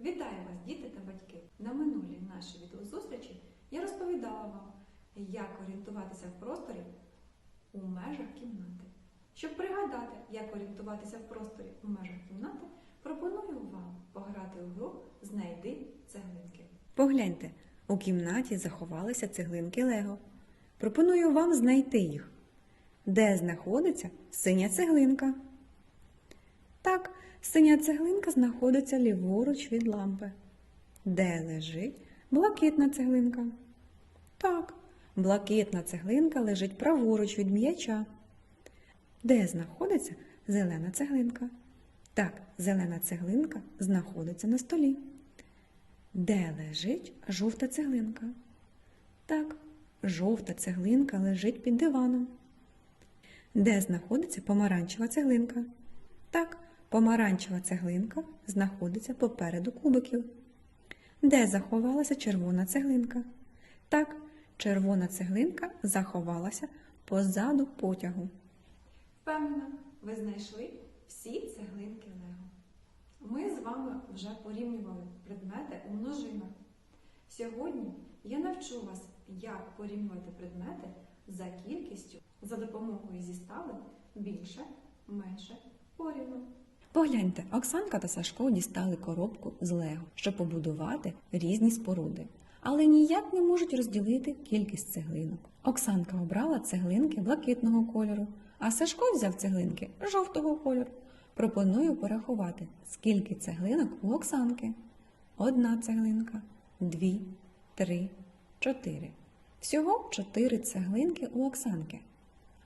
Вітаю вас, діти та батьки! На минулій нашій відеозустрічі я розповідала вам, як орієнтуватися в просторі у межах кімнати. Щоб пригадати, як орієнтуватися в просторі у межах кімнати, пропоную вам пограти у гру Знайди цеглинки. Погляньте, у кімнаті заховалися цеглинки Лего. Пропоную вам знайти їх. Де знаходиться синя цеглинка? Так, синя цеглинка знаходиться ліворуч від лампи. Де лежить блакитна цеглинка? Так, блакитна цеглинка лежить праворуч від м'яча. Де знаходиться зелена цеглинка? Так, зелена цеглинка знаходиться на столі. Де лежить жовта цеглинка? Так, жовта цеглинка лежить під диваном. Де знаходиться помаранчева цеглинка? Так, помаранчева цеглинка знаходиться попереду кубиків. Де заховалася червона цеглинка? Так, червона цеглинка заховалася позаду потягу. Впевнена, ви знайшли всі цеглинки Лего. Ми з вами вже порівнювали предмети у множинах. Сьогодні я навчу вас, як порівнювати предмети за кількістю за допомогою зіставин більше, менше, порівну. Погляньте, Оксанка та Сашко дістали коробку з Лего, щоб побудувати різні споруди, але ніяк не можуть розділити кількість цеглинок. Оксанка обрала цеглинки блакитного кольору, а Сашко взяв цеглинки жовтого кольору. Пропоную порахувати, скільки цеглинок у Оксанки. Одна цеглинка, дві, три, чотири. Всього чотири цеглинки у Оксанки.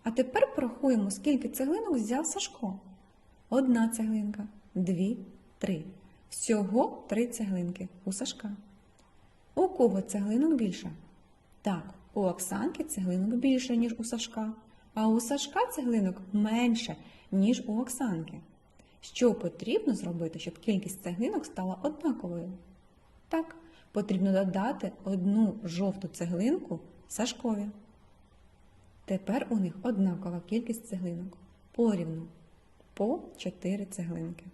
А тепер порахуємо, скільки цеглинок взяв Сашко. Одна цеглинка, дві, три. Всього три цеглинки у Сашка. У кого цеглинок більше? Так, у Оксанки цеглинок більше, ніж у Сашка, а у Сашка цеглинок менше, ніж у Оксанки. Що потрібно зробити, щоб кількість цеглинок стала однаковою? Так, потрібно додати одну жовту цеглинку Сашкові. Тепер у них однакова кількість цеглинок. Порівну по 4 цеглинки.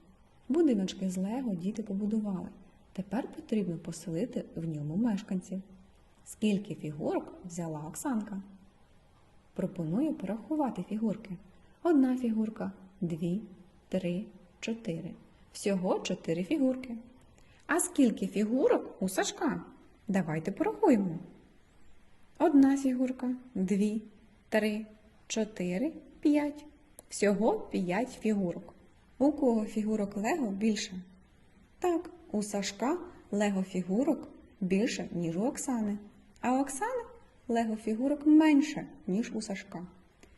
Будиночки з Лего діти побудували. Тепер потрібно поселити в ньому мешканців. Скільки фігурок взяла Оксанка? Пропоную порахувати фігурки. Одна фігурка, дві, три, чотири. Всього чотири фігурки. А скільки фігурок у Сашка? Давайте порахуємо. Одна фігурка, дві, три, чотири, п'ять. Всього п'ять фігурок. У кого фігурок Лего більше? Так, у Сашка Лего фігурок більше, ніж у Оксани. А у Оксани Лего фігурок менше, ніж у Сашка.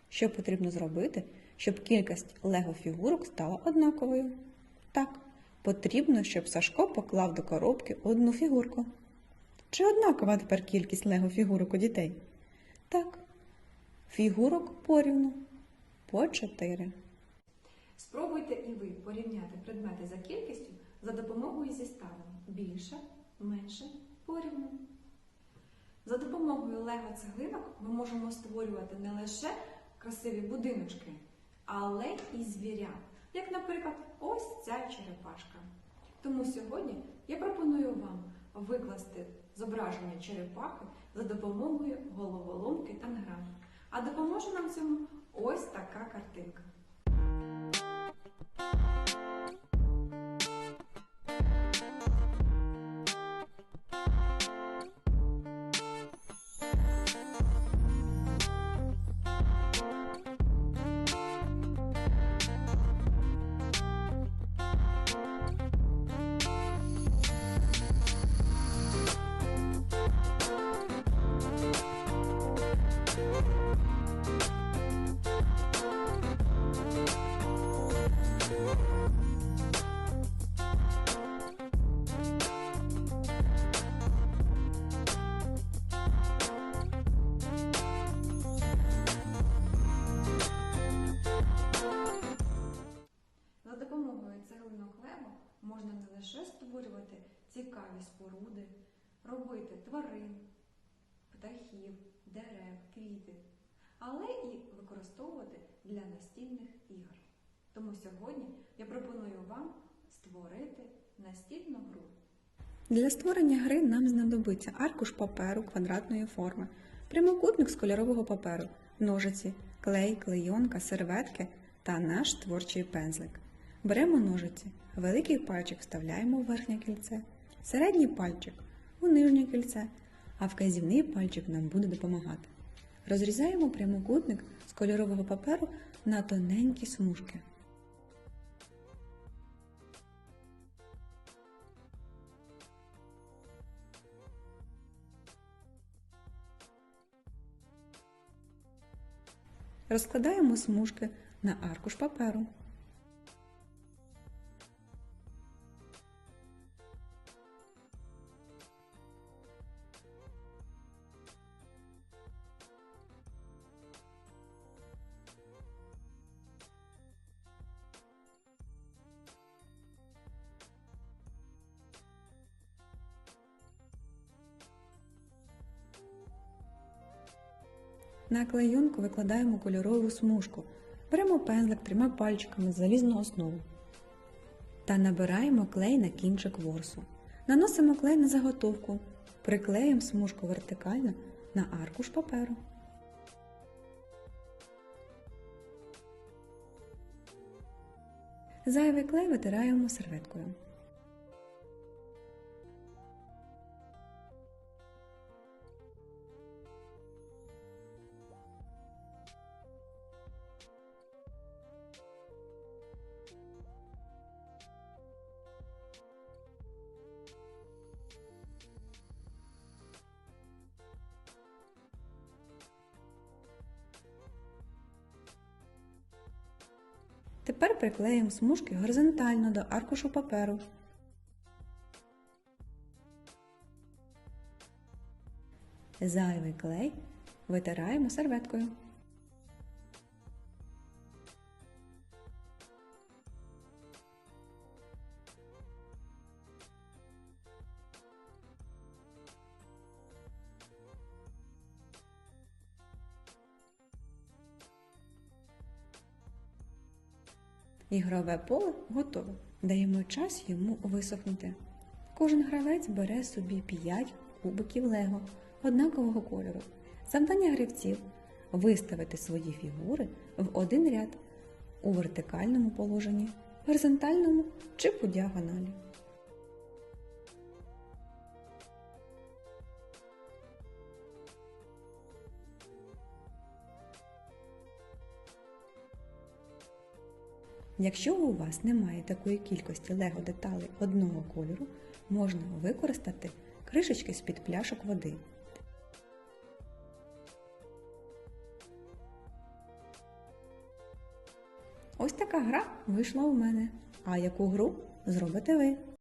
Що потрібно зробити, щоб кількість Лего фігурок стала однаковою? Так, потрібно, щоб Сашко поклав до коробки одну фігурку. Чи однакова тепер кількість Лего фігурок у дітей? Так, фігурок порівну по 4. Спробуйте і ви порівняти предмети за кількістю за допомогою зіставин більше, менше, порівну. За допомогою лего цеглинок ми можемо створювати не лише красиві будиночки, але і звірят, як, наприклад, ось ця черепашка. Тому сьогодні я пропоную вам викласти зображення черепахи за допомогою головоломки та грам. А допоможе нам цьому ось така картинка. Можна не лише створювати цікаві споруди, робити тварин, птахів, дерев, квіти, але і використовувати для настільних ігор. Тому сьогодні я пропоную вам створити настільну гру Для створення гри нам знадобиться аркуш паперу квадратної форми, прямокутник з кольорового паперу, ножиці, клей, клейонка, серветки та наш творчий пензлик. Беремо ножиці, великий пальчик вставляємо в верхнє кільце, середній пальчик у нижнє кільце, а вказівний пальчик нам буде допомагати. Розрізаємо прямокутник з кольорового паперу на тоненькі смужки. Розкладаємо смужки на аркуш паперу. На клейонку викладаємо кольорову смужку. Беремо пензлик трьома пальчиками з залізну основу та набираємо клей на кінчик ворсу. Наносимо клей на заготовку, приклеїмо смужку вертикально на аркуш паперу. Зайвий клей витираємо серветкою. Тепер приклеїмо смужки горизонтально до аркушу паперу. Зайвий клей витираємо серветкою. Ігрове поле готове. Даємо час йому висохнути. Кожен гравець бере собі 5 кубиків Лего однакового кольору. Завдання гравців виставити свої фігури в один ряд у вертикальному положенні, горизонтальному чи по діагоналі. Якщо у вас немає такої кількості лего деталей одного кольору, можна використати кришечки з-під пляшок води. Ось така гра вийшла у мене. А яку гру зробите ви?